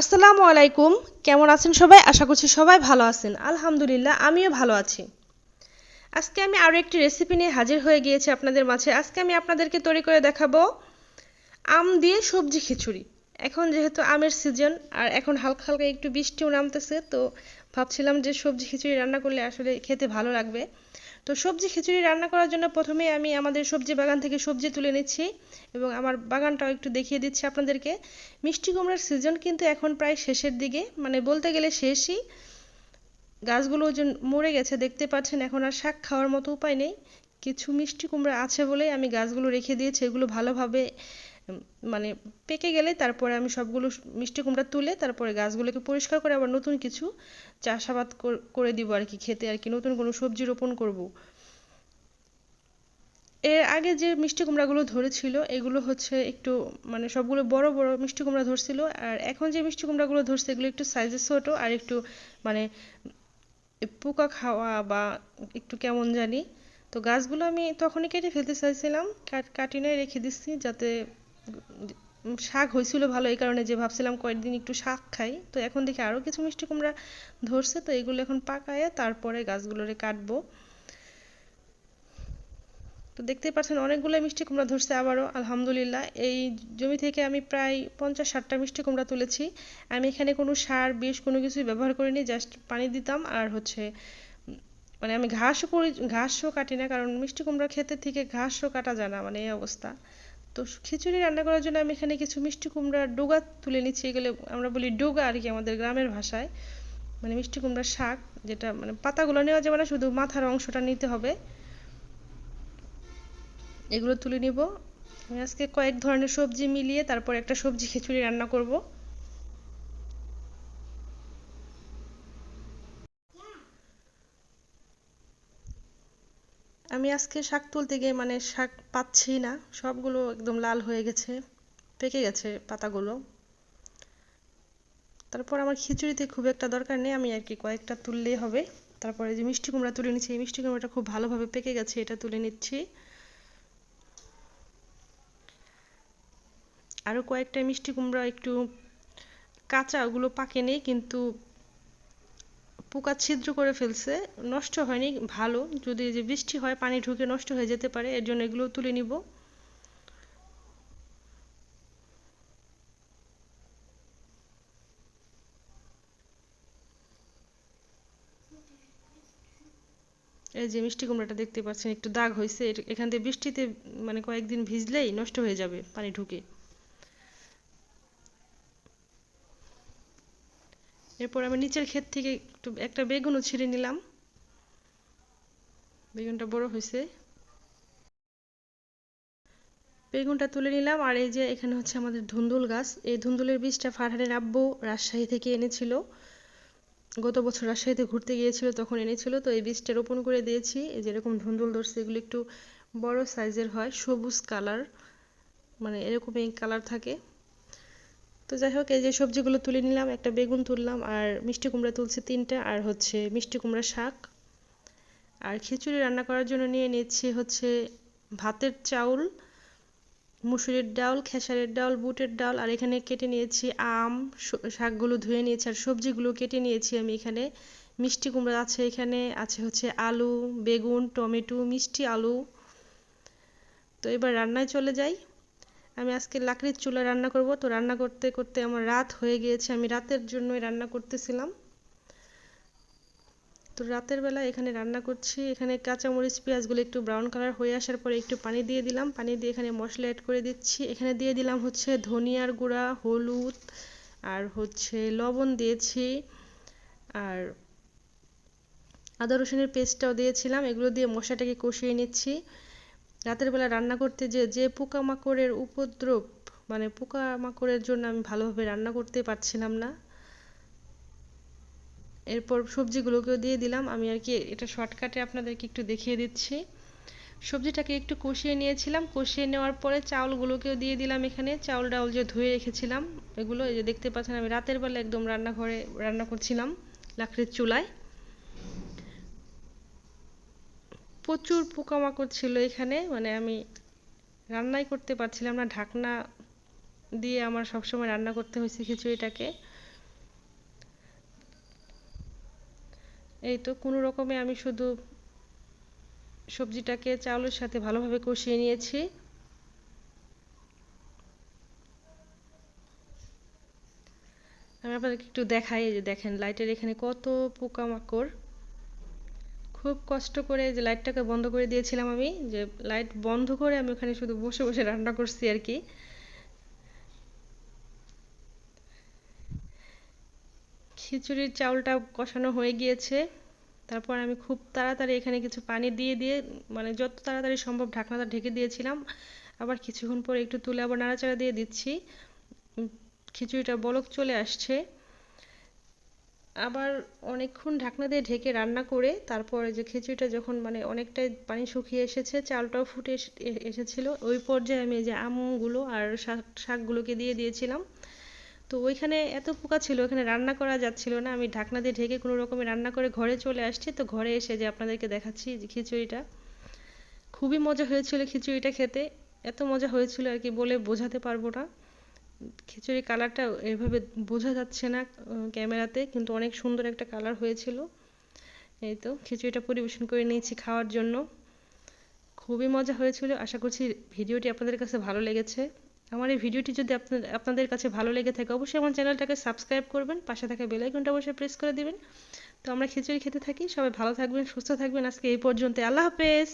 আসসালামু আলাইকুম। কেমন আছেন সবাই? আশা করছি সবাই ভালো আছেন। আলহামদুলিল্লাহ, আমিও ভালো আছি। আজকে আমি আরও একটি রেসিপি নিয়ে হাজির হয়ে গিয়েছি আপনাদের মাঝে। আজকে আমি আপনাদেরকে তৈরি করে দেখাবো আম দিয়ে সবজি খিচুড়ি। এখন যেহেতু আমের সিজন আর এখন হালকা হালকা একটু বৃষ্টিও নামতেছে, তো ভাবছিলাম যে সবজি খিচুড়ি রান্না করলে আসলে খেতে ভালো লাগবে। তো সবজি খিচুড়ি রান্না করার জন্য প্রথমে আমি আমাদের সবজি বাগান থেকে সবজি তুলে নিচ্ছি এবং আমার বাগানটাও একটু দেখিয়ে দিচ্ছি আপনাদেরকে। মিষ্টি কুমড়ার সিজন কিন্তু এখন প্রায় শেষের দিকে মানে বলতে গেলে শেষই। গাছগুলো যে মরে গেছে, দেখতে পাচ্ছেন, এখন আর শাক খাওয়ার মতো উপায় নেই। কিছু মিষ্টি কুমড়া আছে বলেই আমি গাছগুলো রেখে দিয়েছি, এগুলো ভালোভাবে মানে পেকে গেলে তারপরে আমি সবগুলো মিষ্টি কুমড়া তুলে তারপরে গাছগুলোকে পরিষ্কার করে আবার নতুন কিছু চাষাবাদ করে দিব আর কি খেতে আর কি, নতুন কোনো সবজি রোপণ করব। এর আগে যে মিষ্টি কুমড়াগুলো ধরেছিল, এগুলো হচ্ছে একটু মানে সবগুলো বড় বড় মিষ্টি কুমড়া ধরছিল আর এখন যে মিষ্টি কুমড়াগুলো ধরছে এগুলো একটু সাইজে ছোট আর একটু মানে পোকা খাওয়া বা একটু কেমন জানি, তো গাছগুলো আমি তখনই কেটে ফেলতে চাইছিলাম কাটিনে রেখে দিচ্ছি যাতে শাক হয়েছিল ভালো এই কারণে যে ভাবছিলাম কয়েকদিন একটু শাক খাই। তো এখন দেখি আরও কিছু মিষ্টি কুমড়া ধরছে, তো এগুলো এখন পাকায় তারপরে গাছগুলোরে কাটবো। তো দেখতেই পাচ্ছেন অনেকগুলো মিষ্টি কুমড়া ধরছে আবারও, আলহামদুলিল্লাহ। এই জমি থেকে আমি প্রায় পঞ্চাশ ষাটটা মিষ্টি কুমড়া তুলেছি। আমি এখানে কোনো সার, বিষ কোনো কিছুই ব্যবহার করিনি, জাস্ট পানি দিতাম আর হচ্ছে মানে আমি ঘাসও করি, ঘাসও কাটি না কারণ মিষ্টি কুমড়া খেতে থেকে ঘাসও কাটা যায় না মানে এই অবস্থা। তো খিচুড়ি রান্না করার জন্য আমি এখানে কিছু মিষ্টি কুমড়ার ডোগা তুলে নিচ্ছি। এগুলো আমরা বলি ডোগা আর কি আমাদের গ্রামের ভাষায়। মানে মিষ্টি কুমড়ার শাক, যেটা মানে পাতাগুলো নেওয়া যাবে না, শুধু মাথার অংশটা নিতে হবে। এগুলো তুলে নিব। আমি আজকে কয়েক ধরনের সবজি মিলিয়ে তারপর একটা সবজি খিচুড়ি রান্না করব। আমি আজকে শাক তুলতে গিয়ে মানে শাক পাচ্ছি না, সবগুলো একদম লাল হয়ে গেছে, পেকে গেছে পাতাগুলো। তারপর আমার খিচুড়িতে খুব একটা দরকার নেই, আমি আর কি কয়েকটা তুললেই হবে। তারপরে যে মিষ্টি কুমড়া তুলে নিচ্ছি, এই মিষ্টি কুমড়াটা খুব ভালোভাবে পেকে গেছে, এটা তুলে নিচ্ছি। আরও কয়েকটা মিষ্টি কুমড়া একটু কাঁচা, ওগুলো পাকেনি কিন্তু পোকা ছিদ্র করে ফেলছে, নষ্ট হয়নি, ভালো। যদি যে বৃষ্টি হয়, পানি ঢুকে নষ্ট হয়ে যেতে পারে, এর জন্য এগুলো তুলে নিব। এই যে মিষ্টি কুমড়াটা দেখতে পাচ্ছেন, একটু দাগ হয়েছে এখান থেকে বৃষ্টিতে মানে কয়েকদিন ভিজলেই নষ্ট হয়ে যাবে পানি ঢুকে। এরপর আমি নিচের ক্ষেত থেকে একটু, একটা বেগুনও ছিঁড়ে নিলাম। বেগুনটা বড় হয়েছে বেগুনটা তুলে নিলাম, আর এই যে এখানে হচ্ছে আমাদের ধুন্দুল গাছ। এই ধুন্দুলের বীজটা ফারহানের আব্বু রাজশাহী থেকে এনেছিল। গত বছর রাজশাহীতে ঘুরতে গিয়েছিল, তখন এনেছিল। তো এই বীজটা রোপণ করে দিয়েছি। এই যেরকম ধুন্দুল ধরছে, এগুলো একটু বড় সাইজের হয়, সবুজ কালার। মানে এরকম এই কালার থাকে। তো যাই হোক, এই যে সবজিগুলো তুলে নিলাম, একটা বেগুন তুললাম, আর মিষ্টি কুমড়া তুলছি তিনটা, আর হচ্ছে মিষ্টি কুমড়া শাক। আর খিচুড়ি রান্না করার জন্য নিয়ে নিচ্ছি হচ্ছে ভাতের চাউল, মুসুরির ডাল, খেসারের ডাল, বুটের ডাল, আর এখানে কেটে নিয়েছি আম শাকগুলো ধুয়ে নিয়েছি, আর সবজিগুলো কেটে নিয়েছি আমি এখানে। মিষ্টি কুমড়া আছে এখানে, আছে হচ্ছে আলু, বেগুন, টমেটো, মিষ্টি আলু। তো এবার রান্নায় চলে যাই। আমি আজকে লাকড়ির চুলা রান্না করব। তো রান্না করতে করতে আমার রাত হয়ে গিয়েছে। আমি রাতের জন্যই রান্না করতেছিলাম। তো রাতের বেলা এখানে রান্না করছি। এখানে কাঁচামরিচ, পেঁয়াজগুলো একটু ব্রাউন কালার হয়ে আসার পরে একটু পানি দিয়ে দিলাম। পানি দিয়ে এখানে মশলা অ্যাড করে দিচ্ছি। এখানে দিয়ে দিলাম হচ্ছে ধনিয়ার গুঁড়া, হলুদ, আর হচ্ছে লবণ দিয়েছি। আর আদা রসুনের পেস্টটাও দিয়েছিলাম। এগুলো দিয়ে মশলাটাকে কষিয়ে নিচ্ছি। রাতের বেলা রান্না করতে যে যে পোকামাকড়ের উপদ্রব মানে পোকামাকড়ের জন্য আমি ভালোভাবে রান্না করতে পারছিলাম না। এরপর সবজিগুলোকেও দিয়ে দিলাম। আমি আর কি এটা শর্টকাটে আপনাদেরকে একটু দেখিয়ে দিচ্ছি। সবজিটাকে একটু কষিয়ে নিয়েছিলাম। কষিয়ে নেওয়ার পরে চাউলগুলোকেও দিয়ে দিলাম এখানে। চাউল ডাউল যে ধুয়ে রেখেছিলাম। এগুলো এই যে দেখতে পাচ্ছেন, আমি রাতের বেলা একদম রান্নাঘরে রান্না করছিলাম লাকড়ির চুলায়। প্রচুর পোকামাকড় ছিল এখানে মানে আমি রান্নাই করতে পারছিলাম না। ঢাকনা দিয়ে আমার সবসময় রান্না করতে হয়েছে খিচুড়িটাকে। এই তো কোনো রকমে আমি শুধু সবজিটাকে চাউলের সাথে ভালোভাবে কষিয়ে নিয়েছি। আমি আপনাদেরকে একটু দেখাই যে দেখেন, লাইটের এখানে কত পোকামাকড়। খুব কষ্ট করে যে লাইটটাকে বন্ধ করে দিয়েছিলাম আমি, যে লাইট বন্ধ করে আমি ওখানে শুধু বসে বসে রান্না করছি আর কি। খিচুড়ির চাউলটা কষানো হয়ে গিয়েছে। তারপর আমি খুব তাড়াতাড়ি এখানে কিছু পানি দিয়ে দিয়ে মানে যত তাড়াতাড়ি সম্ভব ঢাকনাটা ঢেকে দিয়েছিলাম। আবার কিছুক্ষণ পরে একটু তুলে আবার নাড়াচাড়া দিয়ে দিচ্ছি। খিচুড়িটা বলক চলে আসছে। আবার অনেকক্ষণ ঢাকনা দিয়ে ঢেকে রান্না করে তারপরে যে খিচুড়িটা যখন মানে অনেকটাই পানি শুকিয়ে এসেছে, চালটাও ফুটে এসেছিল। ওই পর্যায়ে আমি যে আমগুলো আর শাক, শাকগুলোকে দিয়ে দিয়েছিলাম। তো ওইখানে এত পোকা ছিল, ওখানে রান্না করা যাচ্ছিল না। আমি ঢাকনা দিয়ে ঢেকে কোনো রকমে রান্না করে ঘরে চলে আসছি। তো ঘরে এসে যে আপনাদেরকে দেখাচ্ছি যে খিচুড়িটা, খুবই মজা হয়েছিল খিচুড়িটা খেতে। এত মজা হয়েছিল আর কি বলে বোঝাতে পারব না। খিচুড়ি কালারটা এভাবে বোঝা যাচ্ছে না ক্যামেরাতে, কিন্তু অনেক সুন্দর একটা কালার হয়েছিল। এই তো, খিচুড়িটা পরিবেশন করে নিয়েছি খাওয়ার জন্য। খুবই মজা হয়েছিল, আশা করছি ভিডিওটি আপনাদের কাছে ভালো লেগেছে। আমার এই ভিডিওটি যদি আপনাদের কাছে ভালো লেগে থাকে, অবশ্যই আমার চ্যানেলটাকে সাবস্ক্রাইব করবেন, পাশে থাকা বেল আইকনটা অবশ্যই প্রেস করে দিবেন। তো আমরা খিচুড়ি খেতে থাকি, সবাই ভালো থাকবেন, সুস্থ থাকবেন, আজকে এই পর্যন্ত আল্লাহ হাফেজ!